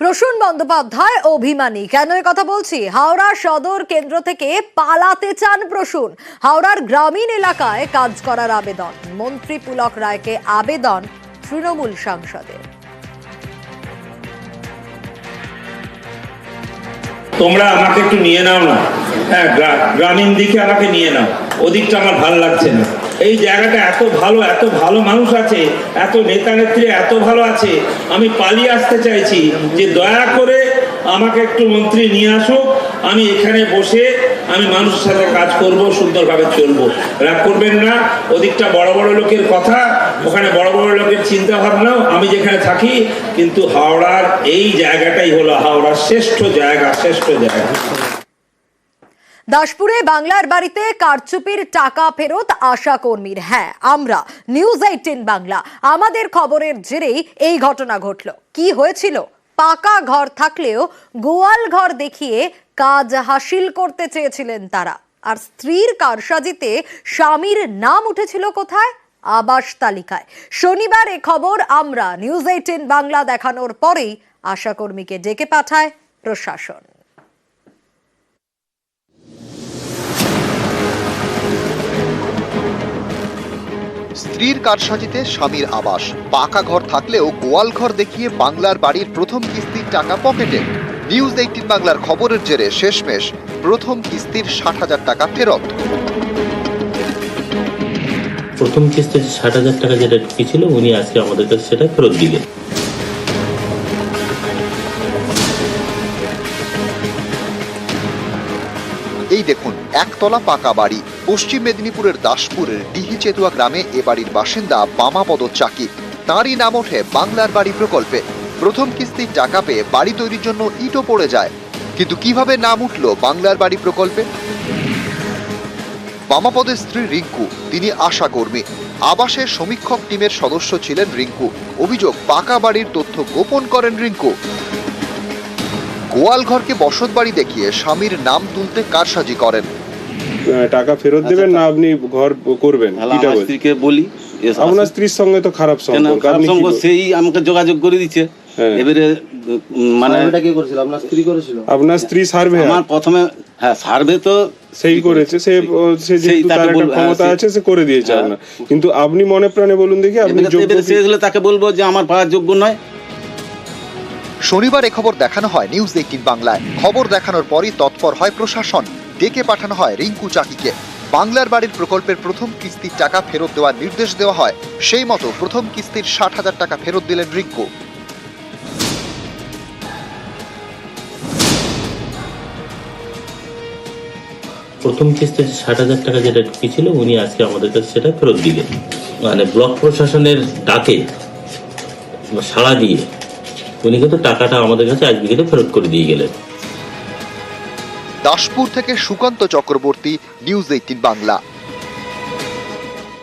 প্রসূন বন্দ্যোপাধ্যায় অভিমানী। কেন এ কথা বলছি? হাওড়া সদর কেন্দ্র থেকে পালাতে চান প্রসূন। হাওড়ার গ্রামীণ এলাকায় কাজ করার আবেদন। মন্ত্রী পুলক রায়কে আবেদন তৃণমূল সাংসদের। তোমরা আমাকে একটু নিয়ে নাও না। হ্যাঁ গ্রামীণ দিকে আমাকে নিয়ে নাও। ওদিকটা আমার ভালো লাগছে না। এই জায়গাটা এত ভালো এত ভালো মানুষ আছে, এত নেতা নেত্রী এত ভালো আছে, আমি পালিয়ে আসতে চাইছি যে দয়া করে আমাকে একটু মন্ত্রী নিয়ে আসুক, আমি এখানে বসে আমি মানুষের সাথে কাজ করব, সুন্দরভাবে চলবো। রাগ করবেন না, ওদিকটা বড় বড় লোকের কথা, ওখানে বড় বড় লোকের চিন্তা ভাবনাও আমি যেখানে থাকি, কিন্তু হাওড়ার এই জায়গাটাই হলো হাওড়ার শ্রেষ্ঠ জায়গা শ্রেষ্ঠ জায়গা। দাসপুরে বাংলার বাড়িতে কারচুপির টাকা ফেরত আশা কর্মীর হ্যাঁ আমরা নিউজ এইটিন বাংলা। আমাদের খবরের জেরেই এই ঘটনা ঘটল। কি হয়েছিল? পাকা ঘর থাকলেও গোয়াল ঘর দেখিয়ে কাজ হাসিল করতে চেয়েছিলেন তারা। আর স্ত্রীর কারসাজিতে স্বামীর নাম উঠেছিল কোথায়? আবাস তালিকায়। শনিবার এ খবর আমরা নিউজ এইটিন বাংলা দেখানোর পরেই আশাকর্মীকে ডেকে পাঠায় প্রশাসন। স্ত্রীর কারসাজিতে স্বামীর আবাস। পাকা ঘর থাকলেও গোয়াল ঘর দেখিয়ে বাংলার বাড়ির প্রথম কিস্তির টাকা পকেটে। নিউজ এইটিন বাংলার খবরের জেরে শেষমেশ প্রথম কিস্তির ষাট হাজার টাকা ফেরত। প্রথম কিস্তির ষাট হাজার টাকা যেটা ছিল, উনি আজকে আমাদের কাছে সেটা ফেরত দিলেন। এই দেখুন, একতলা পাকা বাড়ি, পশ্চিম মেদিনীপুরের দাসপুরের ডিহি চেতুয়া গ্রামে এ বাড়ির বাসিন্দা বামাপদ চাকি তাঁরই নাম ওঠে বাংলার বাড়ি প্রকল্পে। প্রথম কিস্তির টাকা পেয়ে বাড়ি তৈরির জন্য ইটও পড়ে যায়। কিন্তু কীভাবে নাম উঠল বাংলার বাড়ি প্রকল্পে? বামাপদের স্ত্রী রিঙ্কু, তিনি আশা কর্মী আবাসের সমীক্ষক টিমের সদস্য ছিলেন রিঙ্কু। অভিযোগ, পাকা বাড়ির তথ্য গোপন করেন রিঙ্কু। গোয়াল ঘরকে বসত বাড়ি দেখিয়ে স্বামীর নাম তুলতে কারসাজি করেন। টাকা ফেরত দেবেন না আপনি ঘর করবেন। আমার স্ত্রীকে বলি আপনার স্ত্রীর সঙ্গে তো খারাপ সম্পর্ক খারাপ আপনি সম্পর্ক সেই আমাকে যোগাযোগ করে দিচ্ছে। হ্যাঁ। এবারে মানে কে করেছিল? আপনার স্ত্রী করেছিল? আপনার স্ত্রী সার্ভে আমার প্রথমে হ্যাঁ সার্ভে তো সেই করেছে? সে সে যেহেতু তার একটা হ্যাঁ, ক্ষমতা আছে সে করে দিয়েছে হ্যাঁ। আপনার। কিন্তু আপনি মনে প্রাণে বলুন দেখি আপনি যোগ্য তাকে বলব যে আমার পাওয়ার যোগ্য নয়। শনিবার খবর দেখানো হয় নিউজ এইটিন বাংলায়। খবর দেখানোর পরই তৎপর হয় প্রশাসন। ডেকে পাঠানো হয় রিঙ্কু চাকিকে। বাংলার বাড়ির প্রকল্পের প্রথম কিস্তির টাকা ফেরত দেওয়ার নির্দেশ দেওয়া হয়। সেই মতো প্রথম কিস্তির ষাট হাজার টাকা ফেরত দিলেন রিঙ্কু। প্রথম কিস্তিতে ষাট হাজার টাকা যেটা ঢুকেছিল উনি আজকে আমাদের কাছে সেটা ফেরত দিলেন। মানে ব্লক প্রশাসনের ডাকে সাড়া দিয়ে উনি কিন্তু টাকাটা আমাদের কাছে আজকে কিন্তু ফেরত করে দিয়ে গেলেন। দাসপুর থেকে সুকান্ত চক্রবর্তী নিউজ এইটিন বাংলা।